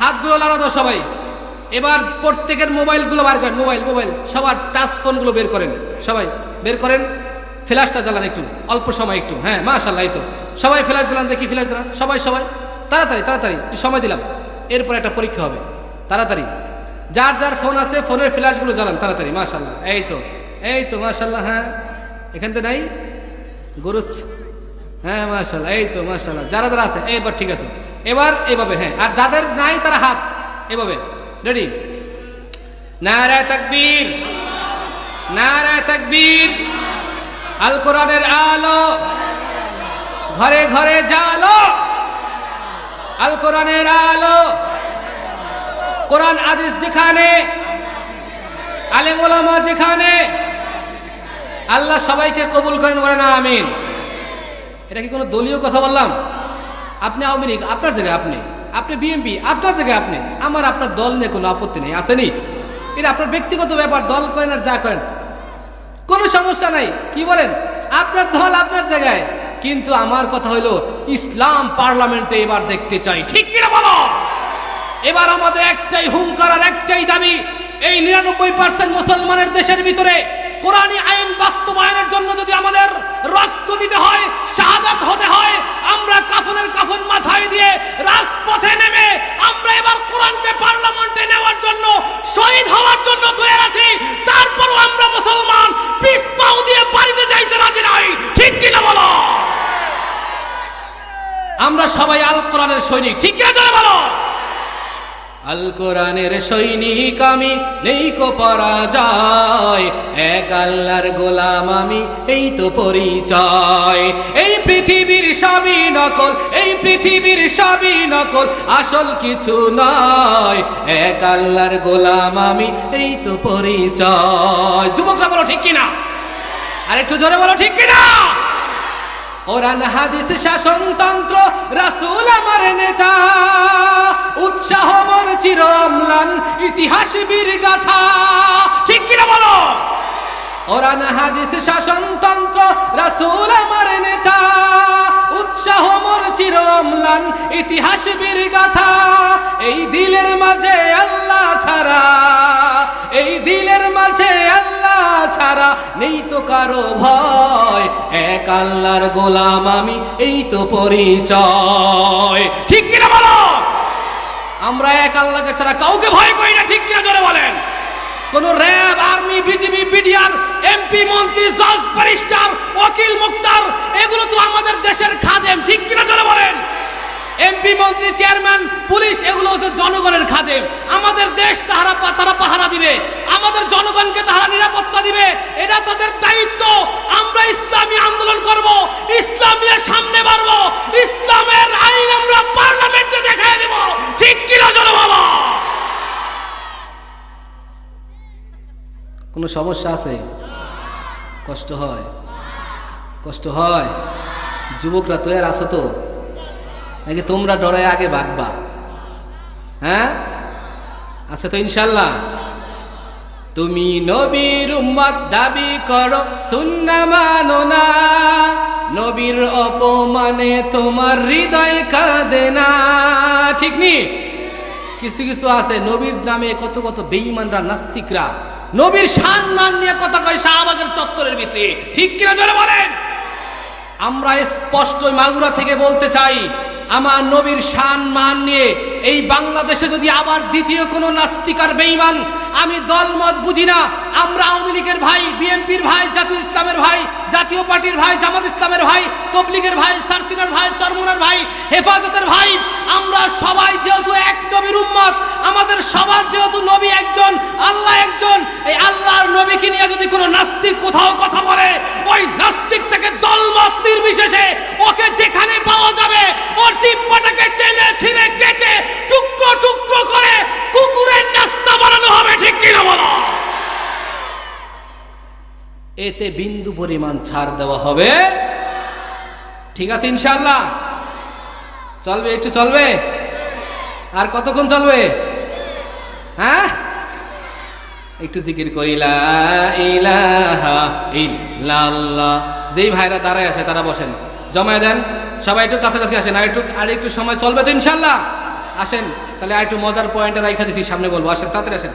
হাতগুলো লাড়া সবাই। এবার প্রত্যেকের মোবাইলগুলো বার করেন, মোবাইল মোবাইল। সবার টাচ ফোনগুলো বের করেন, সবাই। বের করেন, ফ্ল্যাশটা জ্বালান একটু, অল্প সময় একটু। হ্যাঁ মাশাল্লাহ এই তো। সবাই ফ্ল্যাশ জ্বালান, দেখি ফ্ল্যাশ জ্বালান। সবাই সবাই। তাড়াতাড়ি তাড়াতাড়ি, একটু সময় দিলাম। এরপর একটা পরীক্ষা হবে। তাড়াতাড়ি। যার যার ফোন আছে, ফোনের ফ্ল্যাশগুলো জ্বালান, তাড়াতাড়ি মাশাল্লাহ এই তো এই তো মাশাল্লাহ হ্যাঁ। এখান থেকে নাই। গুরুস্থ হ্যাঁ মাশাল্লাহ এই তো মাশাল্লাহ যারা যারা আছে, এইবার ঠিক আছে। এবার এভাবে হ্যাঁ আর যাদের নাই তারা হাত, এভাবে। রেডি নারায় তাকবীর। নারায় তাকবীর। আল কোরআনের আলো। ঘরে ঘরে জালো। আল কোরআনের আলো। কোরআন আদিস যেখানে, আলেম ওলামা যেখানে, আল্লাহ সবাইকে কবুল করেন বলে না আমিন। এটা কি কোনো দলীয় কথা বললাম? আপনি আওয়ামী লীগ, আপনার জায়গায় আপনি। আপনি বিএনপি আপনার জায়গায় আপনি। আমার, আপনার দল নিয়ে কোনো আপত্তি নেই, আসেনি। এটা আপনার ব্যক্তিগত ব্যাপার, দল করেন আর যা করেন। কোনো সমস্যা নাই, কি বলেন? আপনার দল আপনার জায়গায়। কিন্তু আমার কথা হইল, ইসলাম পার্লামেন্টে এবার দেখতে চাই, ঠিক কিনা বলো? এবার আমাদের একটাই হুঙ্কার আর একটাই দাবি, এই নিরানব্বই পার্সেন্ট মুসলমানের দেশের ভিতরে কোরআনী আইন বাস্তবায়নের জন্য যদি আমাদের রক্ত দিতে হয় কোরআনের সৈনিক। ঠিক কিনা জোরে বলো? আল কোরআনের সৈনিক আমি নেই কো পরাজয় এক আল্লাহর গোলাম আমি, এই তো পরিচয়। এই পৃথিবীর সবই নকল, এই পৃথিবীর সবই নকল, আসল কিছু নয়। এক আল্লাহর গোলাম আমি, এই তো পরিচয়। যুবকরা বলো ঠিক কিনা? আর একটু জোরে বলো ঠিক কিনা? কোরআন, হাদিস, শাসনতন্ত্র, রাসূল ইতিহাস বীর গাথা। ঠিক কিনা বলো? হাদিস শাসনতন্ত্র রাসূল আমার নেতা। উৎসাহ মোর চির অম্লান ইতিহাস এই দিলের মাঝে আল্লাহ ছাড়া, এই দিলের মাঝে আল্লাহ ছাড়া নেই তো কারও ভয়। এক আল্লাহর গোলাম আমি, এই তো পরিচয়। ঠিক কিনা বলো? আমরা এক আল্লাহকে ছাড়া কাউকে ভয় করি না, ঠিক কিনা জোরে বলেন? কোন RAB, army, BGB BDR MP, মন্ত্রী, জজ, ব্যারিস্টার ওকিল মুক্তার, এগুলো তো আমাদের দেশের খাদেম, ঠিক কিনা জোরে বলেন? এমপি, মন্ত্রী, চেয়ারম্যান, পুলিশ, এগুলো হচ্ছে জনগণের খাদেম। আমাদের দেশ তাহারা তারা পাহারা দিবে। আমাদের জনগণকে তাহারা নিরাপত্তা দিবে। এটা তাদের দায়িত্ব। আমরা ইসলামী আন্দোলন করব। কোনো সমস্যা আছে? কষ্ট হয়। কষ্ট হয়? যুবকরা তো আর আসো তো? নাকি তোমরা ডরায় আগে ভাগবা হ্যাঁ? আছে তো ইনশাল্লাহ। তুমি নবীর উম্মত দাবি করো, সুন্না মানো না। নবীর অপমানে তোমার হৃদয় কাঁদে না। ঠিক নি? কিছু কিছু আছে নবীর নামে কত কত বেঈমানরা, নাস্তিকরা নবীর সম্মান নিয়ে কথা কয় শাহবাগের চত্বরের ভিতরে। ঠিক কিনা জোরে বলেন? আমরা স্পষ্ট মাগুরা থেকে বলতে চাই, আমার নবীর শান মান নিয়ে এই বাংলাদেশে যদি আবার দ্বিতীয় কোনো নাস্তিকার বেঈমান আমি দলমত বুঝি না। আমরা আওয়ামী লীগের ভাই, বিএনপির ভাই, জাতীয় ইসলামের ভাই, জাতীয় পার্টির ভাই, জামাত ইসলামের ভাই, তবলিগের ভাই, সারসিনার ভাই, চরমুনার ভাই, হেফাজতের ভাই, আমরা সবাই যেহেতু এক নবীর উম্মত, আমাদের সবার যেহেতু নবী একজন, আল্লাহ একজন, এই আল্লাহর নবীকে নিয়ে যদি কোনো নাস্তিক কোথাও কথা বলে, ওই নাস্তিক থেকে দলমত নির্বিশেষে ওকে যেখানে পাওয়া যাবে, ওর জিব্বাটাকে টেনে ছিঁড়ে কেটে টুকরো টুকরো করে কুকুরের নাস্তা বানানো হবে ঠিক কিনা বলো এতে বিন্দু পরিমাণ ছাড় দেওয়া হবে। ঠিক আছে ইনশাল্লাহ চলবে, একটু চলবে? আর কতক্ষণ চলবে? হ্যাঁ? একটু জিকির করি যেই ভাইরা দাঁড়ায় আছে, তারা বসেন। জমায় দেন। সবাই একটু কাছাকাছি আসেন, আর একটু আর একটু সময় চলবে তো ইনশাল্লাহ আসেন, তাহলে আর একটু মজার পয়েন্টে রাইখা দিছি, সামনে বলব। আসেন, তাড়াতাড়ি আসেন।